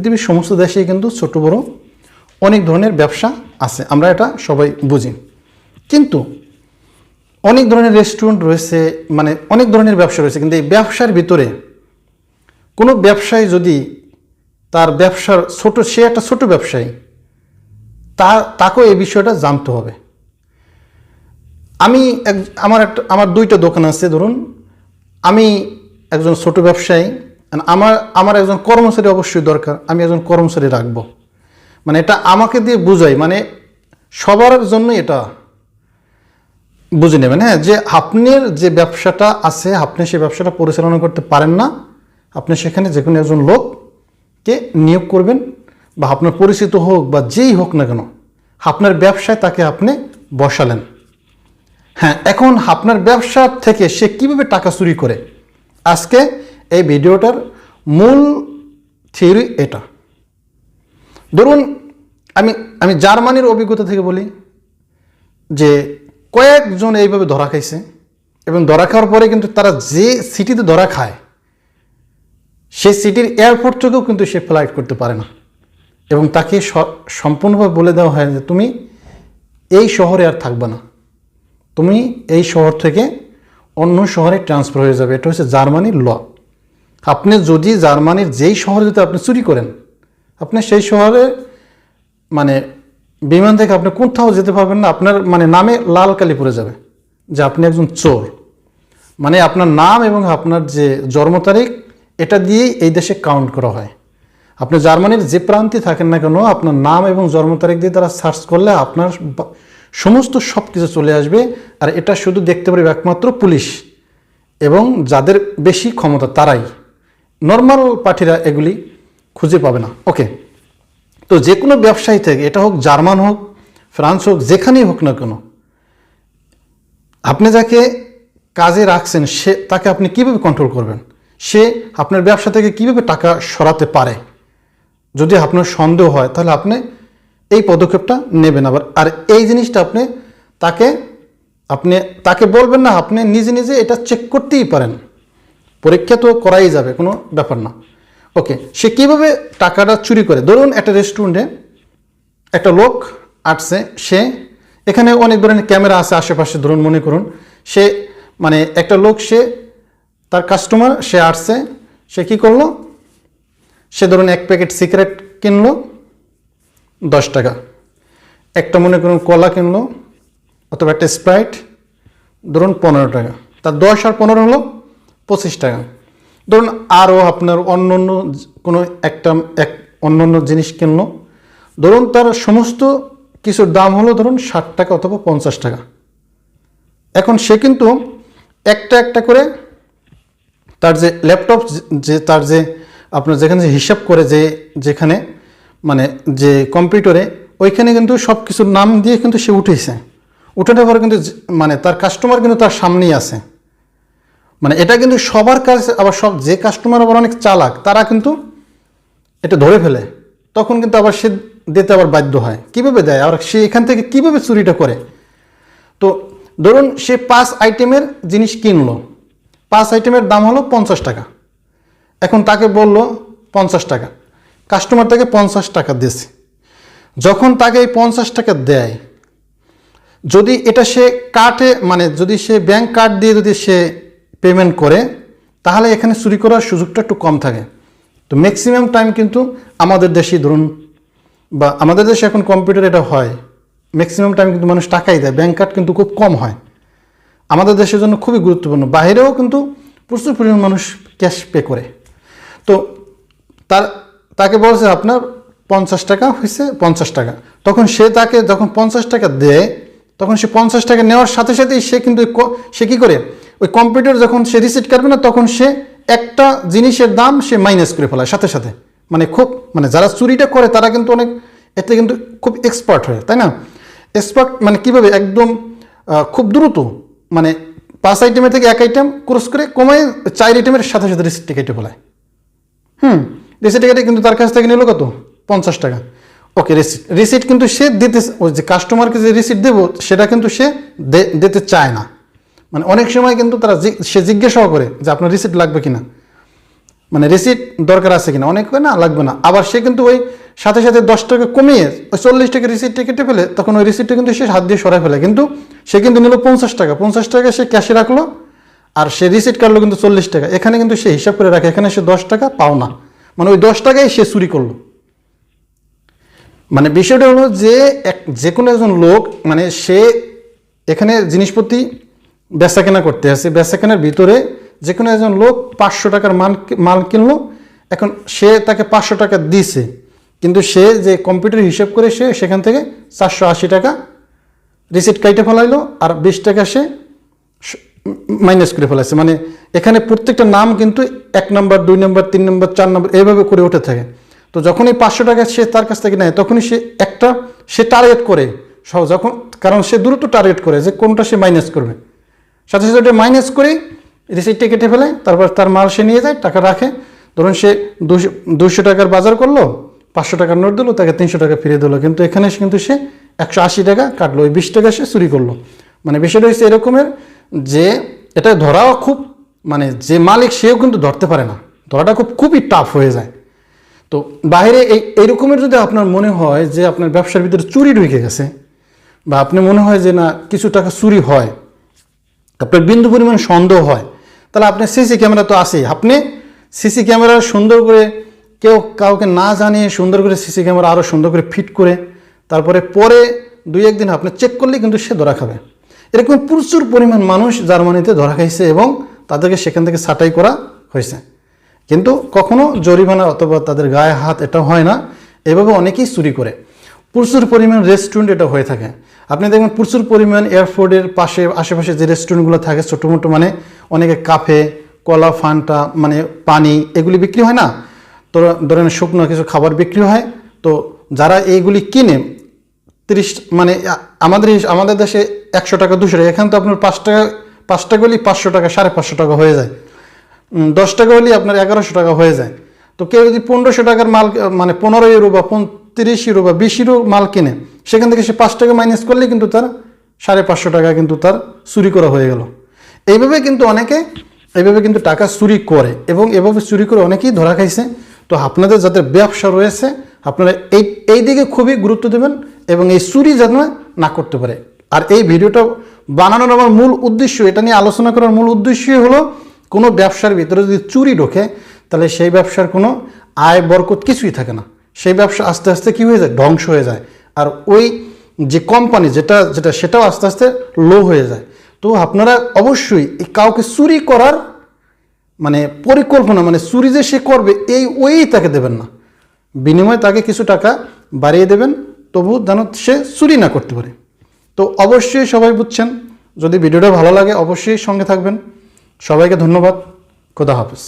পৃথিবীর সমস্ত দেশেই কিন্তু ছোট বড় অনেক ধরনের ব্যবসা আছে। আমরা এটা সবাই বুঝি। কিন্তু অনেক ধরনের রেস্টুরেন্ট রয়েছে মানে অনেক ধরনের ব্যবসা রয়েছে। কিন্তু এই ব্যবসার ভিতরে কোনো ব্যবসায়ী যদি তার ব্যবসার ছোট, সে একটা ছোট ব্যবসায়ী, তা, তাকেও এই বিষয়টা জানতে হবে। আমি এক, আমার একটা, আমার দুইটা দোকান আছে, ধরুন। আমি একজন ছোট ব্যবসায়ী আমার আমার একজন কর্মচারী অবশ্যই দরকার, আমি একজন কর্মচারী রাখব। মানে এটা আমাকে দিয়ে বুঝাই মানে সবার জন্য এটা বুঝে নেবেন হ্যাঁ? যে আপনার যে ব্যবসাটা আছে, আপনি সেই ব্যবসাটা পরিচালনা করতে পারেন না, আপনি সেখানে যে কোনো একজন লোককে নিয়োগ করবেন, বা আপনার পরিচিত হোক, বা যেই হোক না কেন, আপনার ব্যবসায় তাকে আপনি বসালেন। হ্যাঁ এখন আপনার ব্যবসা থেকে সে কীভাবে টাকা চুরি করে? আজকে এই ভিডিওটার মূল থিওরি এটা। ধরুন, আমি আমি জার্মানির অভিজ্ঞতা থেকে বলি যে কয়েকজন এইভাবে ধরা খাইছে এবং ধরা খাওয়ার পরে কিন্তু তারা যে সিটিতে ধরা খায়, সেই সিটির এয়ারপোর্ট থেকেও কিন্তু সে ফ্লাইট করতে পারে না। এবং তাকে সম্পূর্ণভাবে বলে দেওয়া হয় যে তুমি এই শহরে আর থাকবে না। তুমি এই শহর থেকে অন্য শহরে ট্রান্সফার হয়ে যাবে। এটা হচ্ছে জার্মানির ল। আপনি যদি জার্মানির যেই শহরে যদি আপনি চুরি করেন, আপনি সেই শহরে মানে বিমান থেকে আপনি কোথাও যেতে পারবেন না, আপনার মানে নামে লাল কালি পড়ে যাবে যে আপনি একজন চোর। মানে আপনার নাম এবং আপনার যে জন্ম তারিখ, এটা দিয়েই এই দেশে কাউন্ট করা হয়। আপনি জার্মানির যে প্রান্তে থাকেন না কেন, আপনার নাম এবং জন্ম তারিখ দিয়ে তারা সার্চ করলে আপনার সমস্ত সব কিছু চলে আসবে। আর এটা শুধু দেখতে পারবে একমাত্র পুলিশ এবং যাদের বেশি ক্ষমতা তারাই। নর্মাল পার্টিরা এগুলি খুঁজে পাবে না। ওকে তো যে কোনো ব্যবসায়ী থেকে, এটা হোক জার্মান হোক, ফ্রান্স হোক, যেখানেই হোক না কেন, আপনি যাকে কাজে রাখছেন, সে, তাকে আপনি কীভাবে কন্ট্রোল করবেন? সে আপনার ব্যবসা থেকে কীভাবে টাকা সরাতে পারে? যদি আপনার সন্দেহ হয়, তাহলে আপনি এই পদক্ষেপটা নেবেন আবার। আর এই জিনিসটা আপনি তাকে আপনি, তাকে বলবেন না, আপনি নিজে নিজে এটা চেক করতেই পারেন। পরীক্ষা তো করাই যাবে, কোনো ব্যাপার না। ওকে সে কীভাবে টাকাটা চুরি করে? ধরুন একটা রেস্টুরেন্টে একটা লোক আসছে, সে এখানে অনেক ধরনের ক্যামেরা আছে আশেপাশে, ধরুন মনে করুন। সে মানে একটা লোক, সে তার কাস্টমার সে আসছে, সে কি করল? সে ধরুন এক প্যাকেট সিগারেট কিনলো, দশ টাকা। একটা মনে করুন কলা কিনলো, অথবা একটা স্প্রাইট ধরুন পনেরো টাকা। তার দশ আর পনেরো হলো পঁচিশ টাকা। ধরুন আরও আপনার অন্য অন্য কোনো একটা, এক অন্য অন্য জিনিস কিনলো, ধরুন তার সমস্ত কিছুর দাম হলো ধরুন ষাট টাকা অথবা পঞ্চাশ টাকা। এখন সে কিন্তু একটা একটা করে তার যে ল্যাপটপ, যে তার যে আপনার যেখানে যে হিসাব করে যে যেখানে মানে যে কম্পিউটারে, ওইখানে কিন্তু সব কিছুর নাম দিয়ে কিন্তু সে উঠেছে। উঠানোর পরে কিন্তু মানে তার কাস্টমার কিন্তু তার সামনেই আছে। মানে এটা কিন্তু সবার কাছে আবার সব যে কাস্টমার আবার অনেক চালাক, তারা কিন্তু এটা ধরে ফেলে। তখন কিন্তু আবার সে দিতে আবার বাধ্য হয়। কীভাবে দেয়? আর সে এখান থেকে কীভাবে চুরিটা করে? তো ধরুন সে পাঁচ আইটেমের জিনিস কিনলো। পাঁচ আইটেমের দাম হলো পঞ্চাশ টাকা। এখন তাকে বলল পঞ্চাশ টাকা। কাস্টমার তাকে পঞ্চাশ টাকা দিয়েছে। যখন তাকে এই পঞ্চাশ টাকা দেয়, যদি এটা সে কার্টে মানে যদি সে ব্যাংক কার্ড দিয়ে যদি সে পেমেন্ট করে, তাহলে এখানে চুরি করার সুযোগটা একটু কম থাকে। তো ম্যাক্সিমাম টাইম কিন্তু আমাদের দেশেই ধরুন, বা আমাদের দেশে এখন কম্পিউটার এটা হয় ম্যাক্সিমাম টাইম কিন্তু মানুষ টাকাই দেয় ব্যাংক কার্ড কিন্তু খুব কম হয়। আমাদের দেশের জন্য খুবই গুরুত্বপূর্ণ, বাইরেও কিন্তু প্রচুর পরিমাণ মানুষ ক্যাশ পে করে। তো তার, তাকে বলছে আপনার পঞ্চাশ টাকা হয়েছে পঞ্চাশ টাকা। তখন সে তাকে যখন পঞ্চাশ টাকা দেয়, তখন সে পঞ্চাশ টাকা নেওয়ার সাথে সাথেই সে কিন্তু সে কী করে? ওই কম্পিউটার যখন সে রিসিট করবে না, তখন সে একটা জিনিসের দাম সে মাইনাস করে ফেলায়, সাথে সাথে। মানে খুব মানে যারা চুরিটা করে, তারা কিন্তু অনেক, এতে কিন্তু খুব এক্সপার্ট হয়, তাই না? এক্সপার্ট মানে কীভাবে? একদম খুব দ্রুত। মানে পাঁচ আইটেমের থেকে এক আইটেম ক্রস করে কমায়, চার আইটেমের সাথে সাথে রিসিপ্টটা কেটে ফেলায়। হুম রিসিট কেটে কিন্তু তার কাছ থেকে নিল কত? পঞ্চাশ টাকা। ওকে রিসিট রিসিট কিন্তু সে দিতে, ওই যে কাস্টমারকে যে রিসিট দেবো, সেটা কিন্তু সে দিতে চায় না। মানে অনেক সময় কিন্তু তারা সে জিজ্ঞাসাও করে যে আপনার রিসিট লাগবে কিনা। মানে রিসিট দরকার আছে কিনা? অনেক না? লাগবে না। আবার সে কিন্তু ওই সাথে সাথে দশ টাকা কমিয়ে ওই চল্লিশ টাকা রিসিটটা কেটে ফেলে, তখন ওই রিসিটটা কিন্তু সে হাত দিয়ে সরাই ফেলে। কিন্তু সে কিন্তু নিল পঞ্চাশ টাকা। পঞ্চাশ টাকা সে ক্যাশে রাখল আর সে রিসিট কাটলো কিন্তু চল্লিশ টাকা। এখানে কিন্তু সে হিসাব করে রাখে, এখানে সে দশ টাকা পাও না। মানে ওই দশ টাকাই সে চুরি করল। মানে বিষয়টা হলো যে এক যে কোনো একজন লোক মানে সে এখানে জিনিসপত্র বেচা কেনা করতে আসে বেচা কেনার ভিতরে যে কোনো একজন লোক পাঁচশো টাকার মাল মাল কিনলো, এখন সে তাকে পাঁচশো টাকা দিছে। কিন্তু সে যে কম্পিউটার হিসাব করে সে সেখান থেকে চারশো আশি টাকা রিসিট কাইটে ফেলাইলো আর বিশ টাকা সে মাইনাস করে ফেলাইছে। মানে এখানে প্রত্যেকটা নাম কিন্তু এক নম্বর, দুই নম্বর, তিন নম্বর, চার নম্বর এইভাবে করে উঠে থাকে। তো যখন এই পাঁচশো টাকা সে তার কাছ থেকে নেয়, তখনই সে একটা সে টার্গেট করে। যখন কারণ সে দ্রুত টার্গেট করে যে কোনটা সে মাইনাস করবে। সাথে সাথে ওটা মাইনাস করে রিসিটটা কেটে ফেলে, তারপর তার মাল সে নিয়ে যায়, টাকা রাখে। ধরুন সে দুশো টাকার বাজার করল, পাঁচশো টাকার নোট দিলো, তাকে তিনশো টাকা ফিরিয়ে দিলো। কিন্তু এখানে কিন্তু সে একশো আশি টাকা কাটলো। ওই বিশ টাকা সে চুরি করল। মানে বিষয়টা হচ্ছে এরকমের যে এটা ধরাও খুব মানে যে মালিক সেও কিন্তু ধরতে পারে না। ধরাটা খুব, খুবই টাফ হয়ে যায়। তো বাইরে এই, এইরকমের যদি আপনার মনে হয় যে আপনার ব্যবসার ভিতরে চুরি ঢুকে গেছে, বা আপনি মনে হয় যে না, কিছু টাকা চুরি হয় আপনার বিন্দু পরিমাণ সন্দেহ হয়। তাহলে আপনার সিসি ক্যামেরা তো আছেই। আপনি সিসি ক্যামেরা সুন্দর করে কেউ কাউকে না জানিয়ে সুন্দর করে সিসি ক্যামেরা আরও সুন্দর করে ফিট করে, তারপরে পরে দুই একদিন আপনি চেক করলে কিন্তু সে ধরা খাবে। এরকম প্রচুর পরিমাণ মানুষ জার্মানিতে ধরা খাইছে এবং তাদেরকে সেখান থেকে ছাঁটাই করা হয়েছে। কিন্তু কখনো জরিমানা অথবা তাদের গায়ে হাত এটা হয় না। এভাবে অনেকেই চুরি করে। প্রচুর পরিমাণ রেস্টুরেন্ট এটা হয়ে থাকে। আপনি দেখবেন প্রচুর পরিমাণ এয়ারপোর্টের পাশে, আশেপাশে যে রেস্টুরেন্টগুলো থাকে ছোটো মোটো মানে অনেকে কাফে, কলা, ফান্টা মানে পানি, এগুলি বিক্রি হয় না। তো ধরেন শুকনো কিছু খাবার বিক্রি হয়। তো যারা এইগুলি কিনে, তিরিশ মানে আমাদের আমাদের দেশে একশো টাকা, দুশো টাকা, এখানে তো আপনার পাঁচ টাকা পাঁচ টাকা হলেই পাঁচশো টাকা, সাড়ে পাঁচশো টাকা হয়ে যায়। দশ টাকা হলেই আপনার এগারোশো টাকা হয়ে যায়। তো কেউ যদি পনেরোশো টাকার মাল মানে পনেরো ইউরো বা তিরিশ ইউরো বা বিশ ইউরো মাল কিনে, সেখান থেকে সে পাঁচ টাকা মাইনাস করলে কিন্তু তার সাড়ে পাঁচশো টাকা কিন্তু তার চুরি করা হয়ে গেল। এইভাবে কিন্তু অনেকে, এইভাবে কিন্তু টাকা চুরি করে এবং এভাবে চুরি করে অনেকেই ধরা খাইছে। তো আপনাদের যাদের ব্যবসা রয়েছে, আপনারা এই এই দিকে খুবই গুরুত্ব দেবেন এবং এই চুরি যেন না করতে পারে। আর এই ভিডিওটা বানানোর আমার মূল উদ্দেশ্য, এটা নিয়ে আলোচনা করার মূল উদ্দেশ্যই হলো, কোনো ব্যবসার ভিতরে যদি চুরি ঢোকে, তাহলে সেই ব্যবসার কোনো আয় বরকত কিছুই থাকে না। সেই ব্যবসা আস্তে আস্তে কী হয়ে যায়? ধ্বংস হয়ে যায়। আর ওই যে কোম্পানি যেটা যেটা, সেটাও আস্তে আস্তে লো হয়ে যায়। তো আপনারা অবশ্যই কাউকে চুরি করার মানে পরিকল্পনা মানে চুরি যে সে করবে, এই ওই তাকে দেবেন না। বিনিময়ে তাকে কিছু টাকা বাড়িয়ে দেবেন তবু যেন সে চুরি না করতে পারে। তো অবশ্যই সবাই বুঝছেন, যদি ভিডিওটা ভালো লাগে অবশ্যই সঙ্গে থাকবেন। সবাইকে ধন্যবাদ। খোদা হাফেজ।